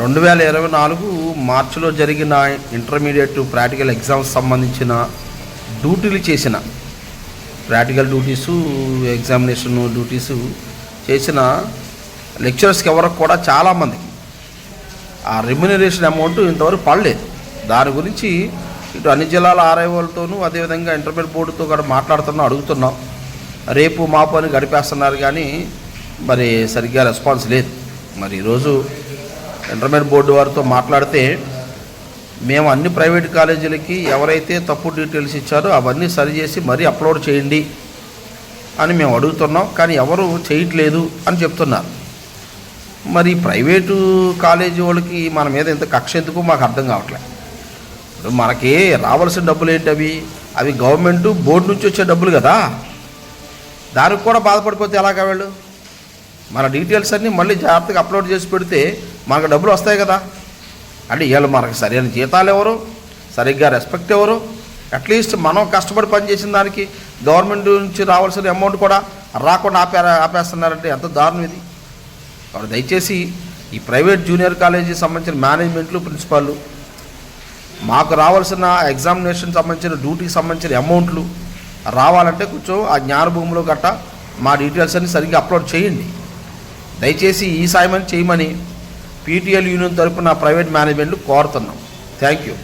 రెండు వేల ఇరవై నాలుగు మార్చిలో జరిగిన ఇంటర్మీడియట్ ప్రాక్టికల్ ఎగ్జామ్స్ సంబంధించిన డ్యూటీలు చేసిన ప్రాక్టికల్ డ్యూటీసు ఎగ్జామినేషన్ డ్యూటీసు చేసిన లెక్చరర్స్కి ఎవరికి కూడా చాలామందికి ఆ రెమ్యునరేషన్ అమౌంట్ ఇంతవరకు పడలేదు. దాని గురించి ఇటు అన్ని జిల్లాల ఆర్ఐఓలతోనూ అదేవిధంగా ఇంటర్మీడియట్ బోర్డుతో కూడా మాట్లాడుతున్నాం అడుగుతున్నాం. రేపు మాపు అని గడిపేస్తున్నారు కానీ మరి సరిగ్గా రెస్పాన్స్ లేదు. మరి ఈరోజు ఇంటర్మీడియట్ బోర్డు వారితో మాట్లాడితే మేము అన్ని ప్రైవేట్ కాలేజీలకి ఎవరైతే తప్పు డీటెయిల్స్ ఇచ్చారో అవన్నీ సరిచేసి మరీ అప్లోడ్ చేయండి అని మేము అడుగుతున్నాం. కానీ ఎవరు చేయట్లేదు అని చెప్తున్నారు. మరి ప్రైవేటు కాలేజీ వాళ్ళకి మన మీద ఇంత కక్ష ఎందుకు? మాకు అర్థం కావట్లేదు ఇప్పుడు మనకి రావాల్సిన డబ్బులు ఏంటి అవి? అవి గవర్నమెంట్ బోర్డు నుంచి వచ్చే డబ్బులు కదా. దానికి కూడా బాధపడిపోతే ఎలాగా వాళ్ళు? మన డీటెయిల్స్ అన్నీ మళ్ళీ జాగ్రత్తగా అప్లోడ్ చేసి పెడితే మనకు డబ్బులు వస్తాయి కదా. అంటే వీళ్ళు మనకు సరైన జీతాలు ఎవరు? సరిగ్గా రెస్పెక్ట్ ఎవరు? అట్లీస్ట్ మనం కష్టపడి పనిచేసిన దానికి గవర్నమెంట్ నుంచి రావాల్సిన అమౌంట్ కూడా రాకుండా ఆపే ఆపేస్తున్నారంటే ఎంత దారుణం ఇది. కాబట్టి దయచేసి ఈ ప్రైవేట్ జూనియర్ కాలేజీ సంబంధించిన మేనేజ్మెంట్లు ప్రిన్సిపాల్ మాకు రావాల్సిన ఎగ్జామినేషన్ సంబంధించిన డ్యూటీకి సంబంధించిన అమౌంట్లు రావాలంటే కొంచెం ఆ జ్ఞానభూమిలో గట్ట మా డీటెయిల్స్ అన్ని సరిగ్గా అప్లోడ్ చేయండి. దయచేసి ఈ సాయమని చేయమని పీటీఎల్ యూనియన్ తరపున ప్రైవేట్ మేనేజ్మెంట్లు కోరుతున్నాం. Thank you